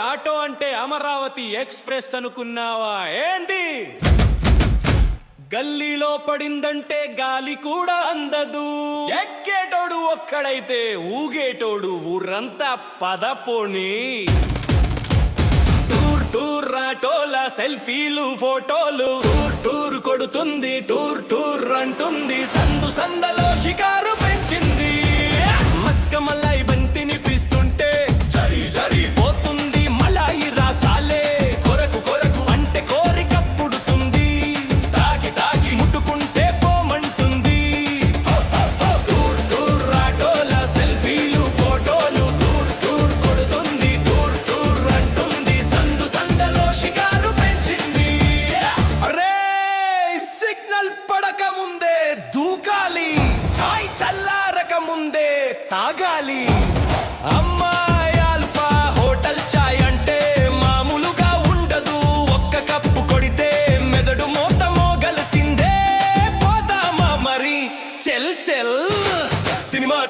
Auto అంటే Amaravati express అనుకున్నావా? ఏంటి? గల్లీలో పడిందంటే గాలి కూడా అందదు. ఎక్కేటోడు ఒక్కడైతే ఊగేటోడు ఊరంతా పదపోని. టూర్ టూర్ రాటోల సెల్ఫీలు ఫోటోలు. టూర్ టూర్ కొడుతుంది టూర్ టూర్ అంటుంది. సందు సందలో షికారు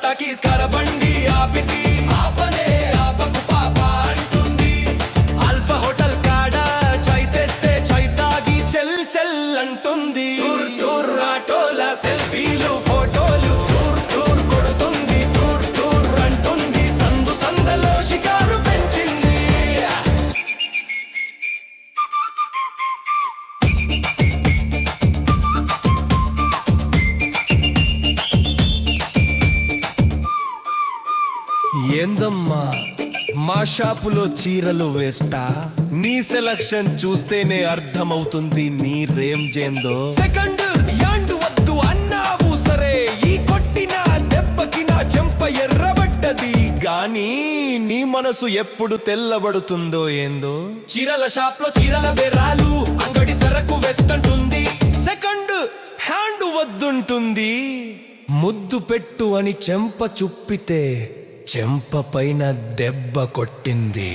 సినిమా టాకీస్ ఆపితి. ఆపనే ఏందమ్మా? మా షాపులో చీరలు వేస్టా? నీ సెలక్షన్ చూస్తేనే అర్థమవుతుంది నీ రేంజ్ ఏందో సెకండ్ యాండ్ వద్దు అన్నావు సరే. ఈ కొట్టిన దెబ్బకి నా చెంప ఎర్రబడ్డది. గాని నీ మనసు ఎప్పుడు తెల్లబడుతుందో ఏందో. చీరల షాప్లో చీరల బెరాలు అంగడి సరకు వెస్ట్ అంటుంది సెకండ్ హ్యాండ్ వద్దుంటుంది. ముద్దు పెట్టు అని చెంప చుప్పితే చెంప పైన దెబ్బ కొట్టింది.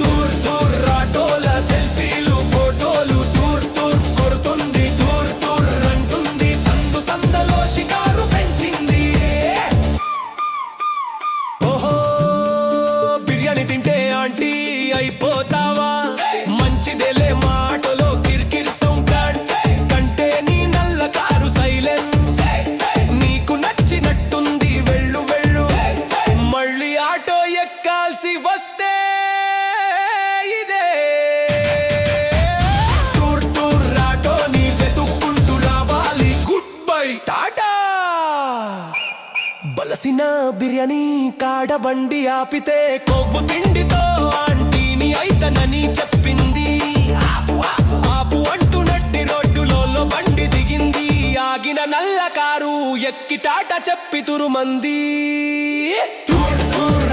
టూర్ టూర్ ఆటోల సెల్ఫీలు ఫోటోలు టూర్ టూర్ కొడుతుంది టూర్ టూర్ అంటుంది సందు సందలో షికారు పెంచింది. ఓహో బిర్యానీ తింటే ఆంటీ అయిపో బలసిన బిర్యానీ కాడ బండి ఆపితే కొవ్వు తిండితో ఆంటీని అయితనని చెప్పింది. ఆపు ఆపు. ఆపు అంటూ నట్టి రోడ్డులో బండి దిగింది. ఆగిన నల్ల కారు ఎక్కి టాట చెప్పి తురుమంది. Tour tour